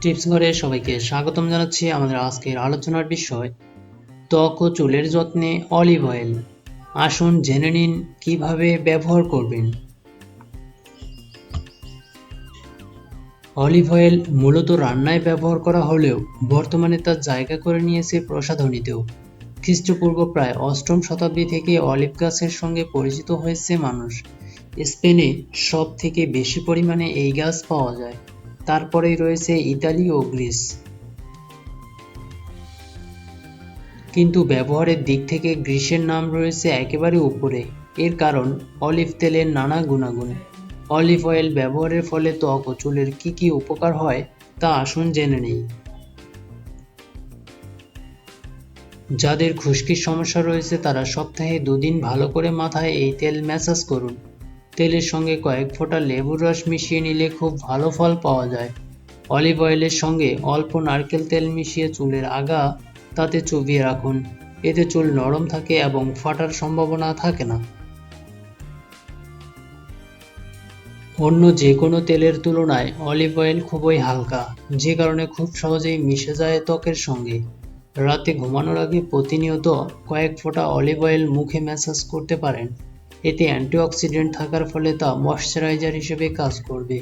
Tips ঘরে সবাইকে স্বাগতম জানাচ্ছি আমাদের আজকের আলোচনার বিষয় ত্বক ও চুলের যত্নে অলিভ অয়েল। আসুন জেনে নিন কীভাবে ব্যবহার করবেন। অলিভ অয়েল মূলত রান্নায় ব্যবহার করা হলেও বর্তমানে তার জায়গা করে নিয়েছে প্রসাধনীতেও। খ্রিস্টপূর্ব প্রায় অষ্টম শতাব্দী থেকে অলিভ গাছের সঙ্গে পরিচিত হয়েছে মানুষ। স্পেনে সব থেকে বেশি পরিমাণে এই গাছ পাওয়া যায়। তারপরেই রয়েছে ইতালি ও গ্রিস। কিন্তু ব্যবহারের দিক থেকে গ্রিসের নাম রয়েছে একেবারে উপরে। এর কারণ, অলিভ তেলের নানা গুণাগুণ। অলিভ অয়েল ব্যবহারের ফলে ত্বক ও চুলের কি কি উপকার হয়, তা আসুন জেনে নেই। যাদের খুশকির সমস্যা রয়েছে, তারা সপ্তাহে দুদিন ভালো করে মাথায় এই তেল ম্যাসাজ করুন। তেলের সঙ্গে কয়েক ফোঁটা লেবুর রস মিশিয়ে নিলে খুব ভালো ফল পাওয়া যায়। অলিভ অয়েলের সঙ্গে অল্প নারকেল তেল মিশিয়ে চুলের আগা তাতে চুবিয়ে রাখুন। এতে চুল নরম থাকে এবং ফাটার সম্ভাবনা থাকে না। অন্য যে কোনো তেলের তুলনায় অলিভ অয়েল খুবই হালকা, যে কারণে খুব সহজেই মিশে যায় ত্বকের সঙ্গে। রাতে ঘুমানোর আগে প্রতিনিয়ত কয়েক ফোঁটা অলিভ অয়েল মুখে ম্যাসাজ করতে পারেন। এতে অ্যান্টিঅক্সিডেন্ট থাকার ফলে তা ময়শ্চারাইজার হিসেবে কাজ করবে।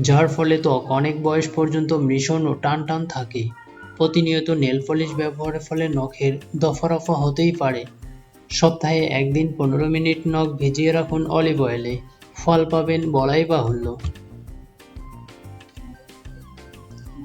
যার ফলে ত্বক অনেক বয়স পর্যন্ত মিশন ও টান টান থাকে। প্রতিনিয়ত নেল পলিশ ব্যবহারের ফলে নখের দফা রফা হতেই পারে। সপ্তাহে একদিন পনেরো মিনিট নখ ভিজিয়ে রাখুন অলিভ অয়েলে। ফল পাবেন বলাই বাহুল্য।